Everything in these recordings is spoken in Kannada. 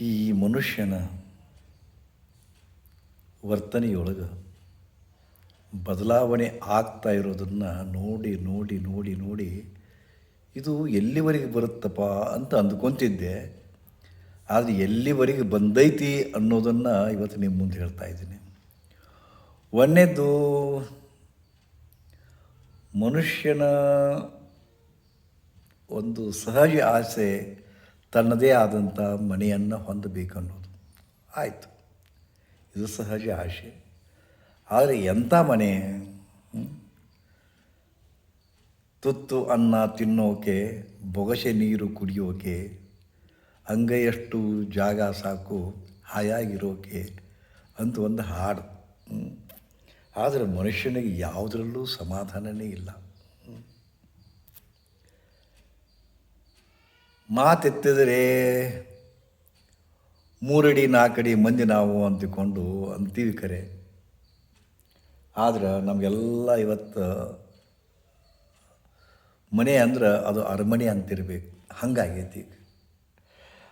ಈ ಮನುಷ್ಯನ ವರ್ತನೆಯೊಳಗೆ ಬದಲಾವಣೆ ಆಗ್ತಾ ಇರೋದನ್ನು ನೋಡಿ ನೋಡಿ ನೋಡಿ ನೋಡಿ ಇದು ಎಲ್ಲಿವರೆಗೆ ಬರುತ್ತಪ್ಪ ಅಂತ ಅಂದ್ಕೊತಿದ್ದೆ. ಆದರೆ ಎಲ್ಲಿವರೆಗೆ ಬಂದೈತಿ ಅನ್ನೋದನ್ನು ಇವತ್ತು ನಿಮ್ಮ ಮುಂದೆ ಹೇಳ್ತಾ ಇದ್ದೀನಿ. ಒಂದನೇದು, ಮನುಷ್ಯನ ಒಂದು ಸಹಜ ಆಸೆ ತನ್ನದೇ ಆದಂಥ ಮನೆಯನ್ನು ಹೊಂದಬೇಕನ್ನೋದು ಆಯಿತು. ಇದು ಸಹಜ ಆಶೆ. ಆದರೆ ಎಂಥ ಮನೆ? ತುತ್ತು ಅನ್ನ ತಿನ್ನೋಕೆ, ಬೊಗಸೆ ನೀರು ಕುಡಿಯೋಕೆ, ಅಂಗೈಯಷ್ಟು ಜಾಗ ಸಾಕು, ಹಾಯಾಗಿರೋಕೆ ಅಂತ ಒಂದು ಹಾಡು. ಆದರೆ ಮನುಷ್ಯನಿಗೆ ಯಾವುದರಲ್ಲೂ ಸಮಾಧಾನವೇ ಇಲ್ಲ. ಮಾತೆತ್ತಿದರೆ ಮೂರಡಿ, ನಾಲ್ಕಡಿ ಮಂದಿ ನಾವು ಅಂತಿಕೊಂಡು ಅಂತೀವಿ ಕರೆ. ಆದ್ರೆ ನಮಗೆಲ್ಲ ಇವತ್ತು ಮನೆ ಅಂದ್ರೆ ಅದು ಅರಮನೆ ಅಂತಿರ್ಬೇಕು. ಹಂಗಾಗೈತಿ.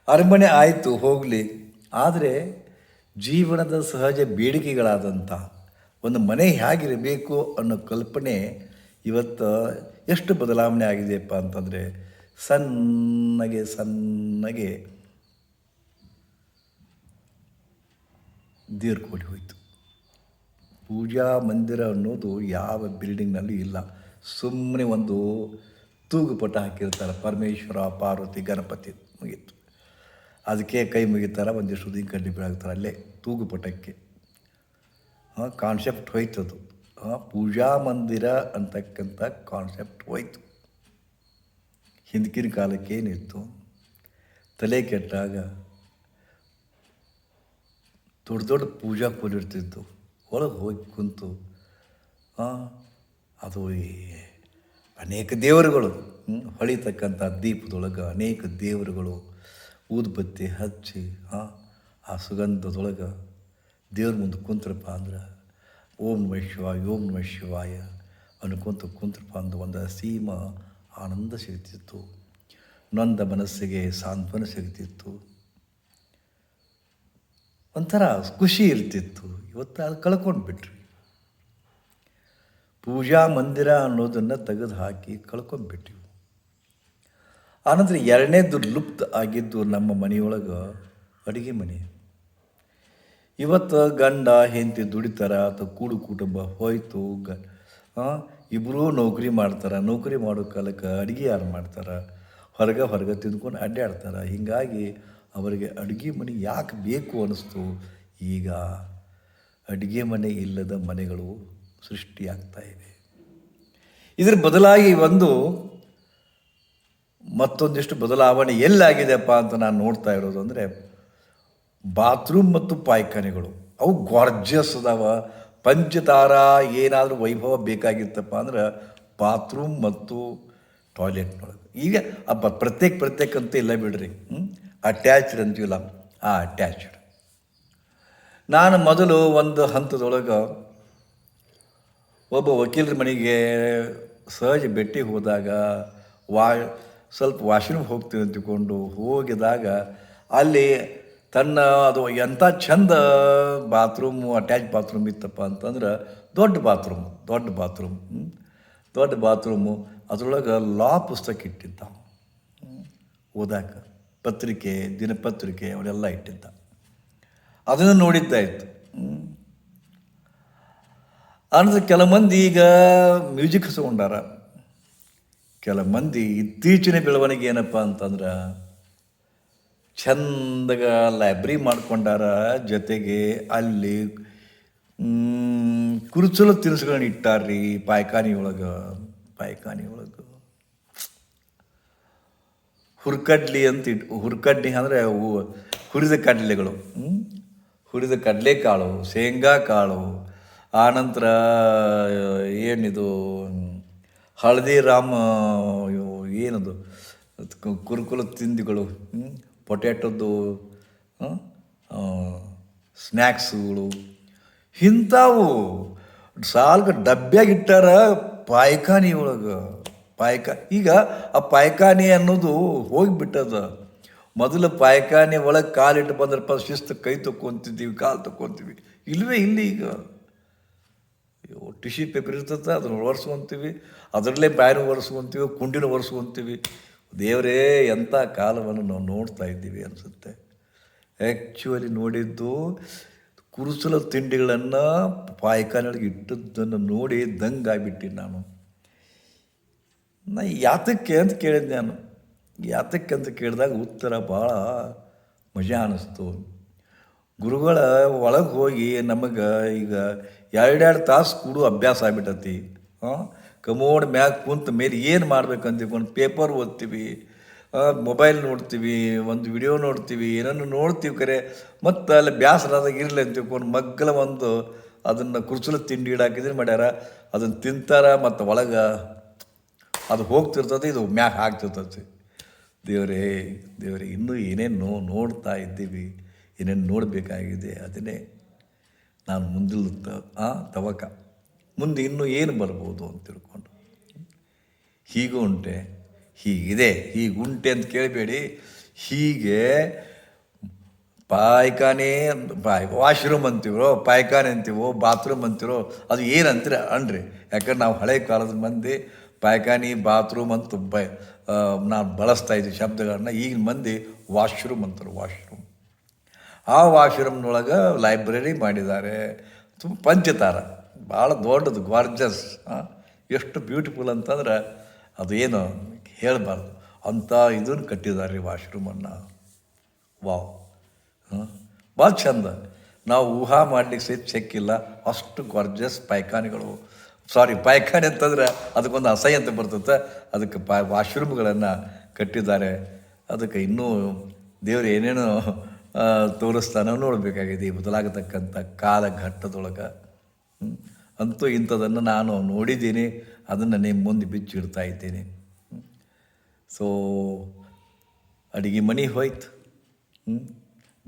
ಅರಮನೆ ಆಯಿತು, ಹೋಗಲಿ. ಆದರೆ ಜೀವನದ ಸಹಜ ಬೇಡಿಕೆಗಳಾದಂಥ ಒಂದು ಮನೆ ಹೇಗಿರಬೇಕು ಅನ್ನೋ ಕಲ್ಪನೆ ಇವತ್ತು ಎಷ್ಟು ಬದಲಾವಣೆ ಆಗಿದೆಯಪ್ಪ ಅಂತಂದರೆ ಸಣ್ಣಗೆ ಸಣ್ಣಗೆ ಓಡಿ ಹೋಯಿತು. ಪೂಜಾ ಮಂದಿರ ಅನ್ನೋದು ಯಾವ ಬಿಲ್ಡಿಂಗ್ನಲ್ಲೂ ಇಲ್ಲ. ಸುಮ್ಮನೆ ಒಂದು ತೂಗುಪಟ ಹಾಕಿರ್ತಾರೆ, ಪರಮೇಶ್ವರ, ಪಾರ್ವತಿ, ಗಣಪತಿ ಮುಗೀತು. ಅದಕ್ಕೆ ಕೈ ಮುಗಿತಾರೆ, ಒಂದಿಷ್ಟು ದಿನ ಕಡ್ಡಿ ಬೀಳಾಗ್ತಾರೆ ಅಲ್ಲೇ ತೂಗುಪಟಕ್ಕೆ ಕಾನ್ಸೆಪ್ಟ್ ಹೋಯ್ತದು. ಪೂಜಾ ಮಂದಿರ ಅಂತಕ್ಕಂಥ ಕಾನ್ಸೆಪ್ಟ್ ಹೋಯ್ತು. ಹಿಂದಕಿನ ಕಾಲಕ್ಕೆ ಏನಿತ್ತು? ತಲೆ ಕೆಟ್ಟಾಗ ದೊಡ್ಡ ದೊಡ್ಡ ಪೂಜಾ ಇರ್ತಿದ್ದು ಒಳಗೆ ಹೋಗಿ ಕುಂತು ಅದು ಅನೇಕ ದೇವರುಗಳು ಹೊಳಿತಕ್ಕಂಥ ದೀಪದೊಳಗೆ ಅನೇಕ ದೇವರುಗಳು ಊದ್ಬತ್ತಿ ಹಚ್ಚಿ ಆ, ಆ ಸುಗಂಧದೊಳಗೆ ದೇವ್ರ ಮುಂದೆ ಕುಂತ್ರಪ್ಪ ಅಂದ್ರೆ ಓಂ ನಮ ಶಿವಾಯ ಓಂ ನಮ ಶಿವಾಯ ಅನ್ಕೊಂತ ಕುಂತ್ರಪ್ಪ ಅಂದ್ರೆ ಒಂದು ಸೀಮ ಆನಂದ ಸಿಗುತ್ತಿತ್ತು ನೊಂದ ಮನಸ್ಸಿಗೆ ಸಾಂತ್ವನ ಸಿಗುತ್ತಿತ್ತು ಒಂಥರ ಖುಷಿ ಇರ್ತಿತ್ತು. ಇವತ್ತು ಅದು ಕಳ್ಕೊಂಡು ಬಿಟ್ರಿ ಪೂಜಾ ಮಂದಿರ ಅನ್ನೋದನ್ನು ತೆಗೆದು ಹಾಕಿ ಕಳ್ಕೊಂಡ್ಬಿಟ್ಟಿವಿ ಆನಂತರ ಎರಡನೇದು ಲುಪ್ತ ಆಗಿದ್ದು ನಮ್ಮ ಮನೆಯೊಳಗೆ ಅಡುಗೆ ಮನೆ. ಇವತ್ತು ಗಂಡ ಹೆಂಡತಿ ದುಡಿತಾರ ಅಥವಾ ಕೂಡು ಕುಟುಂಬ ಹೋಯ್ತು. ಗ ಇಬ್ಬರೂ ನೌಕರಿ ಮಾಡ್ತಾರೆ. ನೌಕರಿ ಮಾಡೋ ಕಾಲಕ್ಕೆ ಅಡುಗೆ ಯಾರು ಮಾಡ್ತಾರೆ? ಹೊರಗೆ ಹೊರಗೆ ತಿಂದ್ಕೊಂಡು ಅಡ್ಡಾಡ್ತಾರೆ ಹೀಗಾಗಿ ಅವರಿಗೆ ಅಡುಗೆ ಮನೆ ಯಾಕೆ ಬೇಕು ಅನ್ನಿಸ್ತು ಈಗ ಅಡುಗೆ ಮನೆ ಇಲ್ಲದ ಮನೆಗಳು ಸೃಷ್ಟಿಯಾಗ್ತಾ ಇದೆ. ಇದರ ಬದಲಾಗಿ ಒಂದು ಮತ್ತೊಂದಿಷ್ಟು ಬದಲಾವಣೆ ಎಲ್ಲಾಗಿದೆಪ್ಪ ಅಂತ ನಾನು ನೋಡ್ತಾ ಇರೋದು ಅಂದರೆ, ಬಾತ್ರೂಮ್ ಮತ್ತು ಪಾಯ್ಖಾನೆಗಳು. ಅವು ಗಾರ್ಜಿಯಸ್ ಅದಾವ. ಪಂಚತಾರ ಏನಾದರೂ ವೈಭವ ಬೇಕಾಗಿತ್ತಪ್ಪ ಅಂದ್ರೆ ಬಾತ್ರೂಮ್ ಮತ್ತು ಟಾಯ್ಲೆಟ್ನೊಳಗೆ ಈಗ ಅಪ್ಪ ಪ್ರತ್ಯೇಕ ಪ್ರತ್ಯೇಕ ಅಂತ ಇಲ್ಲ ಬಿಡ್ರಿ. ಅಟ್ಯಾಚ್ಡ್ ಅಂತೀವಲ್ಲ ಆ ಅಟ್ಯಾಚ್ಡ್. ನಾನು ಮೊದಲು ಒಂದು ಹಂತದೊಳಗೆ ಒಬ್ಬ ವಕೀಲರ ಮನೆಗೆ ಸಹಜ ಭೇಟಿ ಹೋದಾಗ, ವಾ, ಸ್ವಲ್ಪ ವಾಶ್ರೂಮ್ ಹೋಗ್ತೀವಿ ಅಂತಿಕೊಂಡು ಹೋಗಿದಾಗ ಅಲ್ಲಿ ತನ್ನ ಅದು ಎಂಥ ಚಂದ ಬಾತ್ರೂಮು ಅಟ್ಯಾಚ್ ಬಾತ್ರೂಮ್ ಇತ್ತಪ್ಪ ಅಂತಂದ್ರೆ ದೊಡ್ಡ ಬಾತ್ರೂಮ್ ದೊಡ್ಡ ಬಾತ್ರೂಮ್ ದೊಡ್ಡ ಬಾತ್ರೂಮು ಅದರೊಳಗೆ ಲಾ ಪುಸ್ತಕ ಇಟ್ಟಿದ್ದ ಓದಾಕ ಪತ್ರಿಕೆ, ದಿನಪತ್ರಿಕೆ ಅವರೆಲ್ಲ ಇಟ್ಟಿದ್ದ. ಅದನ್ನು ನೋಡಿದ್ದಾಯಿತು ಆನಂತರ ಕೆಲ ಮಂದಿ ಈಗ ಮ್ಯೂಸಿಕ್ ಹಸ್ಕೊಂಡಾರ ಕೆಲ ಮಂದಿ ಇತ್ತೀಚಿನ ಬೆಳವಣಿಗೆ ಏನಪ್ಪ ಅಂತಂದ್ರೆ ಚಂದಗ ಲೈಬ್ರರಿ ಮಾಡ್ಕೊಂಡಾರ ಜೊತೆಗೆ ಅಲ್ಲಿ ಕುರುಚಲು ತಿನಿಸುಗಳನ್ನ ಇಟ್ಟಾರ್ರಿ ಪಾಯ್ಕಾನಿ ಒಳಗೆ ಪಾಯ್ಕಾನಿ ಒಳಗೆ ಹುರ್ಕಡ್ಲಿ ಅಂತ ಇಟ್, ಹುರ್ಕಡ್ಲಿ ಅಂದರೆ ಅವು ಹುರಿದ ಕಡಲೆಗಳು ಹುರಿದ ಕಡಲೆಕಾಳು, ಶೇಂಗಾ ಕಾಳು ಆನಂತರ ಏನಿದು ಹಳದಿ ರಾಮ ಏನದು, ಕುರುಕುಲು ತಿಂಡಿಗಳು ಪೊಟ್ಯಾಟೋದು ಸ್ನ್ಯಾಕ್ಸುಗಳು ಇಂಥವು ಸಾಲ್ಗ ಡಬ್ಬ್ಯಾಗಿಟ್ಟಾರ ಪಾಯ್ಖಾನಿ ಒಳಗೆ ಪಾಯ್ಕ ಈಗ ಆ ಪಾಯ್ಖಾನಿ ಅನ್ನೋದು ಹೋಗಿಬಿಟ್ಟದ. ಮೊದಲು ಪಾಯ್ಖಾನೆ ಒಳಗೆ ಕಾಲಿಟ್ಟು ಬಂದ್ರಪ್ಪ, ಶಿಸ್ತು ಕೈ ತಕ್ಕೊತಿದ್ದೀವಿ, ಕಾಲು ತಕ್ಕೊತೀವಿ. ಇಲ್ಲವೇ ಇಲ್ಲಿ ಈಗ? ಟಿಶ್ಯೂ ಪೇಪರ್ ಇರ್ತದೆ ಅದನ್ನು ಒರೆಸ್ಕೊತೀವಿ, ಅದರಲ್ಲೇ ಬ್ಯಾನು ಒರೆಸ್ಕೊತೀವಿ, ಕುಂಡಿನ ಒರೆಸ್ಕೊಂತೀವಿ. ದೇವರೇ ಎಂಥ ಕಾಲವನ್ನು ನಾವು ನೋಡ್ತಾ ಇದ್ದೀವಿ ಅನಿಸುತ್ತೆ. ಆ್ಯಕ್ಚುಲಿ ನೋಡಿದ್ದು ಕುರುಸಲ ತಿಂಡಿಗಳನ್ನು ಪಾಯ್ಕಾನೊಳಗೆ ಇಟ್ಟದ್ದನ್ನು ನೋಡಿ ದಂಗಾಗ್ಬಿಟ್ಟಿನಿ ನಾನು. ನಾ ಯಾತಕ್ಕೆ ಅಂತ ಕೇಳಿದ್ದೆ ನಾನು. ಯಾತಕ್ಕೆ ಅಂತ ಕೇಳಿದಾಗ ಉತ್ತರ ಭಾಳ ಮಜಾ ಅನ್ನಿಸ್ತು ಗುರುಗಳ ಒಳಗೆ ಹೋಗಿ ನಮಗೆ ಈಗ ಎರಡೆರಡು ತಾಸು ಕೂಡು ಅಭ್ಯಾಸ ಆಗ್ಬಿಟ್ಟತಿ ಹಾಂ? ಕಮೋಡ್ ಮ್ಯಾಗ ಕುಂತ ಮೇಲೆ ಏನು ಮಾಡ್ಬೇಕಂತೀವಿ ಒಂದು ಪೇಪರ್ ಓದ್ತೀವಿ ಮೊಬೈಲ್ ನೋಡ್ತೀವಿ, ಒಂದು ವಿಡಿಯೋ ನೋಡ್ತೀವಿ, ಏನನ್ನು ನೋಡ್ತೀವಿ ಕರೆ. ಮತ್ತು ಅಲ್ಲಿ ಬ್ಯಾಸರಾದಾಗ ಇರಲಿ ಅಂತ ತಿಳ್ಕೊಂಡು ಮಗ್ಗಲ ಒಂದು ಅದನ್ನು ಕುರ್ಚಲ ತಿಂಡಿ ಇಡಾಕಿದ್ರೆ ಮಾಡ್ಯಾರ. ಅದನ್ನು ತಿಂತಾರ ಮತ್ತು ಒಳಗೆ ಅದು ಹೋಗ್ತಿರ್ತದೆ, ಇದು ಮ್ಯಾಕ್ ಆಗ್ತಿರ್ತದೆ. ದೇವರೇ ದೇವರೇ, ಇನ್ನೂ ಏನೇನು ನೋಡ್ತಾ ಇದ್ದೀವಿ, ಏನೇನು ನೋಡಬೇಕಾಗಿದೆ ಅದನ್ನೇ ನಾನು ಮುಂದಿಲ್ ತ ಆ, ತವಕ. ಮುಂದೆ ಇನ್ನೂ ಏನು ಬರ್ಬೋದು ಅಂತ ತಿಳ್ಕೊಂಡು. ಹೀಗೂ ಉಂಟೆ, ಹೀಗಿದೆ, ಹೀಗುಂಟೆ ಅಂತ ಕೇಳಬೇಡಿ. ಹೀಗೆ ಪಾಯ್ಖಾನೆ, ಪಾಯ್, ವಾಶ್ರೂಮ್ ಅಂತೀವೋ, ಪಾಯ್ಖಾನೆ ಅಂತೀವೋ, ಬಾತ್ರೂಮ್ ಅಂತೀರೋ ಅದು ಏನಂತೀರ ಅನ್ರಿ. ಯಾಕಂದ್ರೆ ನಾವು ಹಳೆ ಕಾಲದ ಮಂದಿ ಪಾಯ್ಕಾನಿ ಬಾತ್ರೂಮ್ ಅಂತ ಬ ನಾವು ಬಳಸ್ತಾ ಇದ್ದೆ ಶಬ್ದಗಳನ್ನ. ಈಗಿನ ಮಂದಿ ವಾಶ್ರೂಮ್ ಅಂತಾರೆ, ವಾಶ್ರೂಮ್. ಆ ವಾಶ್ರೂಮ್ನೊಳಗೆ ಲೈಬ್ರರಿ ಮಾಡಿದ್ದಾರೆ. ತುಂಬ ಪಂಚತಾರ. ಭಾಳ ದೊಡ್ಡದು ಗಾರ್ಜಸ್ ಎಷ್ಟು ಬ್ಯೂಟಿಫುಲ್ ಅಂತಂದ್ರೆ ಅದು ಏನು ಹೇಳಬಾರ್ದು. ಅಂಥ ಇದನ್ನು ಕಟ್ಟಿದ್ದಾರೆ ರೀ ವಾಶ್ರೂಮನ್ನು ವಾವ್ ಭಾಳ ಚಂದ. ನಾವು ಊಹಾ ಮಾಡಲಿಕ್ಕೆ ಸಹಿತ ಚೆಕ್ಕಿಲ್ಲ ಅಷ್ಟು ಗಾರ್ಜಸ್ ಪಾಯ್ಖಾನೆಗಳು. ಸಾರಿ ಪಾಯ್ಖಾನೆ ಅಂತಂದ್ರೆ ಅದಕ್ಕೊಂದು ಅಸಹ್ಯ ಅಂತ ಬರ್ತದೆ. ಅದಕ್ಕೆ ಪಾ ವಾಶ್ರೂಮ್ಗಳನ್ನು ಕಟ್ಟಿದ್ದಾರೆ. ಅದಕ್ಕೆ ಇನ್ನೂ ದೇವರು ಏನೇನೋ ತೋರಿಸ್ತಾನೋ ನೋಡಬೇಕಾಗಿದೆ ಈ ಬದಲಾಗತಕ್ಕಂಥ ಕಾಲಘಟ್ಟದೊಳಗೆ. ಹ್ಮ್. ಅಂತೂ ಇಂಥದನ್ನು ನಾನು ನೋಡಿದ್ದೀನಿ, ಅದನ್ನು ನಿಮ್ಮ ಮುಂದೆ ಬಿಚ್ಚಿಡ್ತಾ ಇದ್ದೀನಿ. ಸೊ ಅಡುಗೆ ಮನೆ ಹೋಯ್ತು.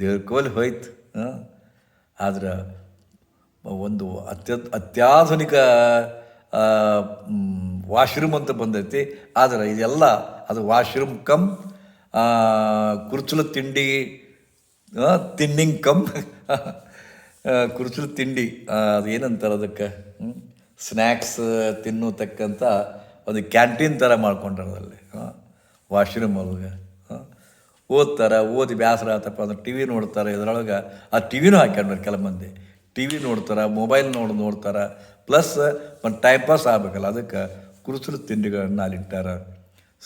ದೇವ್ರ ಕೋಲ್ ಹೋಯ್ತು. ಆದ್ರೆ ಒಂದು ಅತ್ಯ ಅತ್ಯಾಧುನಿಕ ವಾಶ್ರೂಮ್ ಅಂತ ಬಂದೈತಿ. ಆದರೆ ಇದೆಲ್ಲ, ಅದು ವಾಶ್ರೂಮ್ ಕಮ್ ಕುರ್ಚಲು ತಿಂಡಿ ತಿನ್ನಿಂಗ್ ಕಮ್ ಕುರ್ಚಲು ತಿಂಡಿ ಅದು ಏನಂತಾರೆ ಅದಕ್ಕೆ? ಸ್ನ್ಯಾಕ್ಸ್ ತಿನ್ನತಕ್ಕಂಥ ಒಂದು ಕ್ಯಾಂಟೀನ್ ಥರ ಮಾಡ್ಕೊಂಡ್ರಲ್ಲಿ ವಾಶ್ರೂಮ್ ಒಳಗೆ. ಓದ್ತಾರೆ, ಓದಿ ಬೇಸರ ಆತಪ್ಪ ಅಂದ್ರೆ ಟಿ ವಿ ನೋಡ್ತಾರೆ ಇದರೊಳಗೆ. ಆ ಟಿ ವಿನೂ ಹಾಕ್ಯಂಡ್ರೆ ಕೆಲ ಮಂದಿ. ಟಿ ವಿ ನೋಡ್ತಾರೆ ಮೊಬೈಲ್ ನೋಡಿ, ನೋಡ್ತಾರೆ. ಪ್ಲಸ್ ಒಂದು ಟೈಮ್ ಪಾಸ್ ಆಗಬೇಕಲ್ಲ, ಅದಕ್ಕೆ ಕುರುಚಲು ತಿಂಡಿಗಳನ್ನು ಅಲ್ಲಿ ಇಟ್ಟಾರ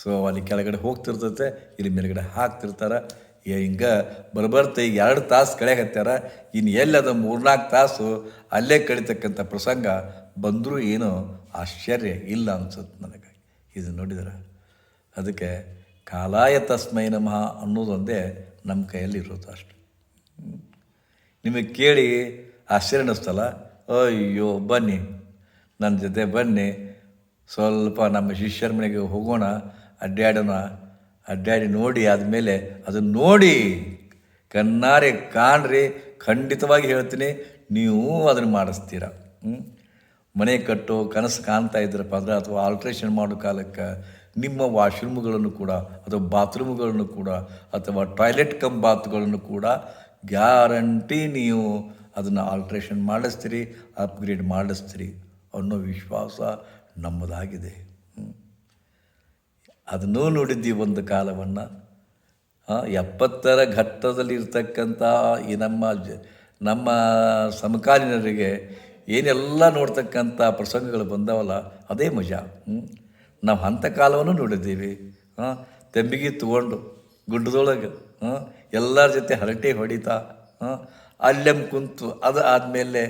ಸೊ ಅಲ್ಲಿ ಕೆಳಗಡೆ ಹೋಗ್ತಿರ್ತೈತೆ, ಇಲ್ಲಿ ಮೇಲ್ಗಡೆ ಹಾಕ್ತಿರ್ತಾರೆ. ಹಿಂಗೆ ಬರಬರ್ತ ಈಗ ಎರಡು ತಾಸು ಕಳೆಯಕತ್ಯಾರ ಇನ್ನು ಎಲ್ಲದ ಮೂರ್ನಾಲ್ಕು ತಾಸು ಅಲ್ಲೇ ಕಳಿತಕ್ಕಂಥ ಪ್ರಸಂಗ ಬಂದರೂ ಏನೂ ಆಶ್ಚರ್ಯ ಇಲ್ಲ ಅನ್ಸುತ್ತೆ ನನಗೆ. ಇದು ನೋಡಿದ್ರೆ? ಅದಕ್ಕೆ ಕಾಲಾಯ ತಸ್ಮೈ ನಮಃ ಅನ್ನೋದೊಂದೇ ನಮ್ಮ ಕೈಯಲ್ಲಿ ಇರೋದು ಅಷ್ಟು. ನಿಮಗೆ ಕೇಳಿ ಆಶ್ಚರ್ಯ ಅನ್ನಿಸ್ತಲ್ಲ? ಅಯ್ಯೋ, ಬನ್ನಿ, ನನ್ನ ಜೊತೆ ಬನ್ನಿ. ಸ್ವಲ್ಪ ನಮ್ಮ ಶಿಷ್ಯರ ಮನೆಗೆ ಹೋಗೋಣ ಅಡ್ಡಾಡೋಣ ಅಡ್ಡಾಡಿ ನೋಡಿ ಆದಮೇಲೆ ಅದನ್ನು ನೋಡಿ ಕಣ್ಣಾರೆ ಕಾಣ್ರಿ, ಖಂಡಿತವಾಗಿ ಹೇಳ್ತೀನಿ, ನೀವು ಅದನ್ನು ಮಾಡಿಸ್ತೀರ ಮನೆ ಕಟ್ಟೋ ಕನಸು ಕಾಣ್ತಾ ಇದ್ರಪ್ಪ ಅಂದ್ರೆ ಅಥವಾ ಆಲ್ಟ್ರೇಷನ್ ಮಾಡೋ ಕಾಲಕ್ಕೆ ನಿಮ್ಮ ವಾಶ್ರೂಮ್ಗಳನ್ನು ಕೂಡ ಅಥವಾ ಬಾತ್ರೂಮ್ಗಳನ್ನು ಕೂಡ ಅಥವಾ ಟಾಯ್ಲೆಟ್ ಕಮ್ ಬಾತ್ಗಳನ್ನು ಕೂಡ ಗ್ಯಾರಂಟಿ ನೀವು ಅದನ್ನು ಆಲ್ಟ್ರೇಷನ್ ಮಾಡಿಸ್ತೀರಿ ಅಪ್ಗ್ರೇಡ್ ಮಾಡಿಸ್ತೀರಿ ಅನ್ನೋ ವಿಶ್ವಾಸ ನಮ್ಮದಾಗಿದೆ. ಅದನ್ನೂ ನೋಡಿದ್ದೀವಿ ಒಂದು ಕಾಲವನ್ನು. ಎಪ್ಪತ್ತರ ಘಟ್ಟದಲ್ಲಿ ಇರ್ತಕ್ಕಂಥ ಈ ನಮ್ಮ ಜ, ನಮ್ಮ ಸಮಕಾಲೀನರಿಗೆ ಏನೆಲ್ಲ ನೋಡ್ತಕ್ಕಂಥ ಪ್ರಸಂಗಗಳು ಬಂದವಲ್ಲ, ಅದೇ ಮಜಾ. ನಾವು ಅಂಥ ಕಾಲವನ್ನು ನೋಡಿದ್ದೀವಿ. ಹಾಂ ತೆಂಬಿಗೆ ತಗೊಂಡು ಗುಡ್ಡದೊಳಗೆ ಹಾಂ ಎಲ್ಲರ ಜೊತೆ ಹರಟೆ ಹೊಡಿತಾ ಹಾಂ ಅಲ್ಲೆಮ್ ಕುಂತು, ಅದು ಆದಮೇಲೆ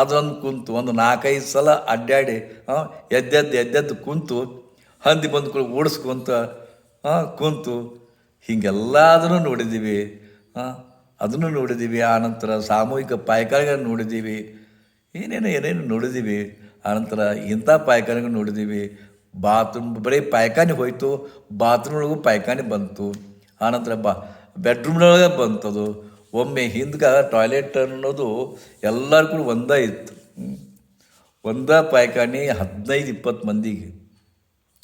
ಅದೊಂದು ಕುಂತು, ಒಂದು ನಾಲ್ಕೈದು ಸಲ ಅಡ್ಡಾಡಿ ಹಾಂ ಎದ್ದೆದ್ದು ಎದ್ದೆದ್ದು ಕುಂತು ಹಂದಿ ಬಂದು ಓಡಿಸ್ಕೊಂತ ಕುಂತು ಹೀಗೆಲ್ಲದನ್ನು ನೋಡಿದ್ದೀವಿ ಅದನ್ನು ನೋಡಿದ್ದೀವಿ. ಆನಂತರ ಸಾಮೂಹಿಕ ಪಾಯ್ಕಾರಿಗಳನ್ನು ನೋಡಿದ್ದೀವಿ. ಏನೇನು ಏನೇನು ನೋಡಿದ್ದೀವಿ. ಆನಂತರ ಇಂಥ ಪಾಯ್ಖಾನೆಗಳು ನೋಡಿದ್ದೀವಿ. ಬಾತ್ರೂಮ್, ಬರೀ ಪಾಯ್ಕಾನಿ ಹೋಯಿತು ಬಾತ್ರೂಮ್ ಒಳಗೂ ಪಾಯ್ಖಾನೆ ಬಂತು. ಆನಂತರ ಬಾ, ಬೆಡ್ರೂಮ್ನೊಳಗೆ ಬಂತದು. ಒಮ್ಮೆ ಹಿಂದ್ಗೆ ಟಾಯ್ಲೆಟ್ ಅನ್ನೋದು ಎಲ್ಲರಿಗೂ ಒಂದೇ ಇತ್ತು. ಒಂದ ಒಂದೇ ಪಾಯ್ಖಾನೆ ಹದಿನೈದು, ಇಪ್ಪತ್ತು ಮಂದಿಗೆ.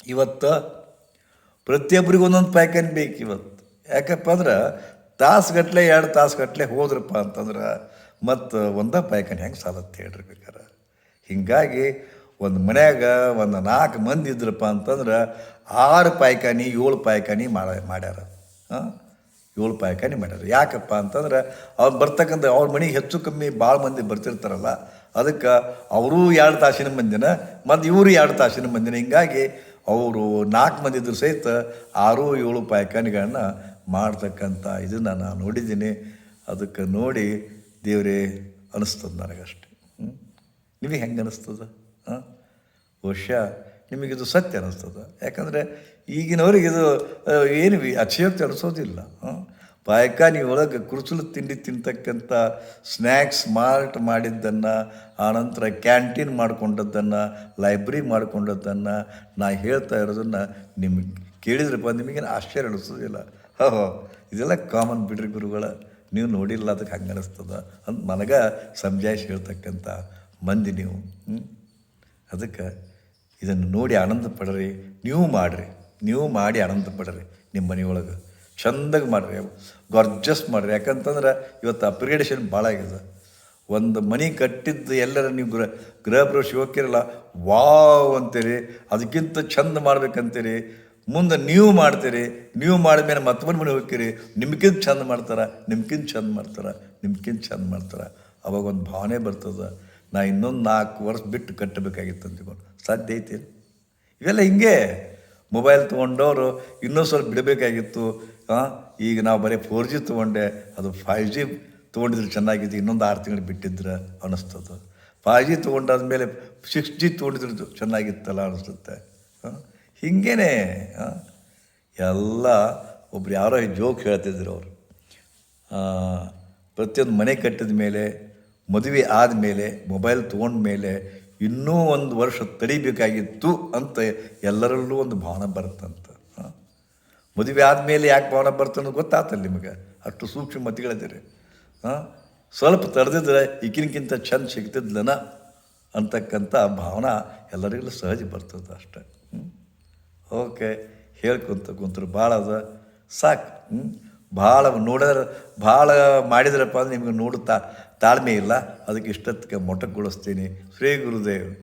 ಇವತ್ತು ಪ್ರತಿಯೊಬ್ಬರಿಗೂ ಒಂದೊಂದು ಪಾಯ್ಖಾನೆ ಬೇಕು ಇವತ್ತು. ಯಾಕಪ್ಪ ಅಂದ್ರೆ ತಾಸುಗಟ್ಲೆ ಎರಡು ತಾಸುಗಟ್ಲೆ ಹೋದ್ರಪ್ಪ ಅಂತಂದ್ರೆ ಮತ್ತು ಒಂದ ಪಾಯ್ಕಾನೆ ಹೆಂಗೆ ಸಾಲತ್ತೆ ಹೇಳ್ರಿ ಬೇಕಾರೆ ಹೀಗಾಗಿ ಒಂದು ಮನ್ಯಾಗ ಒಂದು ನಾಲ್ಕು ಮಂದಿ ಇದ್ರಪ್ಪ ಅಂತಂದ್ರೆ ಆರು ಪಾಯ್ಕಾನಿ ಏಳು ಪಾಯ್ಕಾನಿ ಮಾಡ, ಮಾಡ್ಯಾರ. ಹಾಂ? ಏಳು ಪಾಯ್ಕಾನಿ ಮಾಡ್ಯಾರ. ಯಾಕಪ್ಪ ಅಂತಂದ್ರೆ ಅವ್ರು ಬರ್ತಕ್ಕಂಥ, ಅವ್ರ ಮನೆಗೆ ಹೆಚ್ಚು ಕಮ್ಮಿ ಭಾಳ ಮಂದಿ ಬರ್ತಿರ್ತಾರಲ್ಲ, ಅದಕ್ಕೆ ಅವರೂ ಎರಡು ತಾಸಿನ ಮಂದಿನ, ಮತ್ತು ಇವರು ಎರಡು ತಾಸಿನ ಮಂದಿನ. ಹಿಂಗಾಗಿ ಅವರು ನಾಲ್ಕು ಮಂದಿ ಇದ್ರು ಸಹಿತ ಆರು ಏಳು ಪಾಯ್ಕಾನಿಗಳನ್ನ ಮಾಡ್ತಕ್ಕಂಥ ಇದನ್ನು ನಾನು ನೋಡಿದ್ದೀನಿ. ಅದಕ್ಕೆ ನೋಡಿ ದೇವರೇ ಅನಿಸ್ತದೆ ನನಗಷ್ಟೆ. ಹ್ಞೂ ನಿಮಗೆ ಹೆಂಗೆ ಅನಿಸ್ತದ? ಹಾಂ? ಬಹುಶಃ ನಿಮಗಿದು ಸತ್ಯ ಅನ್ನಿಸ್ತದೆ ಯಾಕಂದರೆ ಈಗಿನವ್ರಿಗೆ ಇದು ಏನು ಅತಿಶಯೋಕ್ತಿ ಅನಿಸೋದಿಲ್ಲ. ಹಾಂ? ಪಾಯಕಾನಿ ಒಳಗೆ ಕುರುಚಲು ತಿಂಡಿ ತಿಂತಕ್ಕಂಥ ಸ್ನ್ಯಾಕ್ಸ್ ಮಾರ್ಟ್ ಮಾಡಿದ್ದನ್ನು, ಆನಂತರ ಕ್ಯಾಂಟೀನ್ ಮಾಡಿಕೊಂಡದ್ದನ್ನು ಲೈಬ್ರರಿ ಮಾಡಿಕೊಂಡದ್ದನ್ನು, ನಾ ಹೇಳ್ತಾ ಇರೋದನ್ನು ನಿಮಗೆ ಕೇಳಿದ್ರಪ್ಪ, ನಿಮಗೇನು ಆಶ್ಚರ್ಯ ಅನಿಸೋದಿಲ್ಲ. ಹೋ ಇದೆಲ್ಲ ಕಾಮನ್ ಬಿಡ್ರಿ ಗುರುಗಳ. ನೀವು ನೋಡಿಲ್ಲ ಅದಕ್ಕೆ ಹಂಗೆ ಅನಿಸ್ತದ ಅಂತ ನನಗೆ ಸಂಜಾಯಿಸಿ ಹೇಳ್ತಕ್ಕಂಥ ಮಂದಿ ನೀವು. ಅದಕ್ಕೆ ಇದನ್ನು ನೋಡಿ ಆನಂದ ಪಡ್ರಿ. ನೀವು ಮಾಡಿರಿ. ನೀವು ಮಾಡಿ ಆನಂದ ಪಡ್ರಿ ನಿಮ್ಮ ಮನೆಯೊಳಗೆ. ಚಂದಾಗಿ ಮಾಡಿರಿ ಗೊರ್ಜಸ್ ಮಾಡಿರಿ. ಯಾಕಂತಂದ್ರೆ ಇವತ್ತು ಅಪ್ಗ್ರೇಡೇಷನ್ ಭಾಳ ಆಗಿದೆ ಒಂದು ಮನೆ ಕಟ್ಟಿದ್ದು ಎಲ್ಲರ ನೀವು ಗೃಹ ಗೃಹ ಪ್ರವೇಶ ಹೋಗ್ತಿರಲ್ಲ ವಾವ್ ಅಂತೀರಿ. ಅದಕ್ಕಿಂತ ಚಂದ ಮಾಡ್ಬೇಕಂತೀರಿ. ಮುಂದೆ ನೀವು ಮಾಡ್ತೀರಿ. ನೀವು ಮಾಡಿದ್ಮೇಲೆ ಮತ್ತೊಬ್ಬನ ಮನೆ ಹೋಗ್ತೀರಿ. ನಿಮ್ಗಿಂತ ಚಂದ ಮಾಡ್ತಾರೆ ನಿಮ್ಗಿಂತ ಚಂದ ಮಾಡ್ತಾರೆ ನಿಮ್ಗಿಂತ ಚಂದ ಮಾಡ್ತಾರೆ. ಅವಾಗ ಒಂದು ಭಾವನೆ ಬರ್ತದೆ, ನಾ ಇನ್ನೊಂದು ನಾಲ್ಕು ವರ್ಷ ಬಿಟ್ಟು ಕಟ್ಟಬೇಕಾಗಿತ್ತು ಅಂತಿಕೊಂಡು ಸಾಧ್ಯ ಐತಿ ಇವೆಲ್ಲ ಹಿಂಗೆ. ಮೊಬೈಲ್ ತೊಗೊಂಡವರು ಇನ್ನೊಂದು ಸ್ವಲ್ಪ ಬಿಡಬೇಕಾಗಿತ್ತು. ಈಗ ನಾವು ಬರೀ ಫೋರ್ ಜಿ ತೊಗೊಂಡೆ, ಅದು ಫೈವ್ ಜಿ ತೊಗೊಂಡಿದ್ರೆ ಚೆನ್ನಾಗಿದೆ ಇನ್ನೊಂದು ಆರು ತಿಂಗಳು ಬಿಟ್ಟಿದ್ರೆ ಅನ್ನಿಸ್ತದೆ. ಫೈವ್ ಜಿ ತೊಗೊಂಡಾದ್ಮೇಲೆ ಸಿಕ್ಸ್ ಜಿ ತೊಗೊಂಡಿದ್ರೆ ಚೆನ್ನಾಗಿತ್ತಲ್ಲ ಅನಿಸುತ್ತೆ ಹೀಗೇನೆ ಎಲ್ಲ ಒಬ್ರು ಯಾರೋ ಜೋಕ್ ಹೇಳ್ತಿದ್ರು ಅವರು. ಪ್ರತಿಯೊಂದು ಮನೆ ಕಟ್ಟಿದ ಮೇಲೆ, ಮದುವೆ ಆದಮೇಲೆ ಮೊಬೈಲ್ ತೊಗೊಂಡ್ಮೇಲೆ ಇನ್ನೂ ಒಂದು ವರ್ಷ ತಡಿಬೇಕಾಗಿತ್ತು ಅಂತ ಎಲ್ಲರಲ್ಲೂ ಒಂದು ಭಾವನೆ ಬರುತ್ತಂತ. ಮದುವೆ ಆದಮೇಲೆ ಯಾಕೆ ಭಾವನೆ ಬರ್ತಾನೋ ಗೊತ್ತಾತಲ್ಲ ನಿಮಗೆ? ಅಷ್ಟು ಸೂಕ್ಷ್ಮ ಮತಿಗಳಿದ್ದೀರಿ. ಹಾಂ? ಸ್ವಲ್ಪ ತಡೆದಿದ್ರೆ ಈಗಿನಕ್ಕಿಂತ ಚಂದ ಸಿಗ್ತಿದ್ಲನ ಅಂತಕ್ಕಂಥ ಭಾವನೆ ಎಲ್ಲರಿಗೂ ಸಹಜ ಬರ್ತದೆ ಅಷ್ಟೆ. ಹ್ಞೂ ಓಕೆ, ಹೇಳ್ಕೊಂತ ಕುಂತರು. ಭಾಳ ಅದ. ಸಾಕು. ಹ್ಞೂ ಭಾಳ ನೋಡಿದ್ರೆ ಭಾಳ ಮಾಡಿದ್ರಪ್ಪ ಅಂದ್ರೆ ನಿಮಗೆ ನೋಡುತ್ತಾ ತಾಳ್ಮೆ ಇಲ್ಲ. ಅದಕ್ಕೆ ಇಷ್ಟೊತ್ತಿಗೆ ಮೊಟಕುಗೊಳಿಸ್ತೀನಿ. ಶ್ರೀ ಗುರುದೇವ್.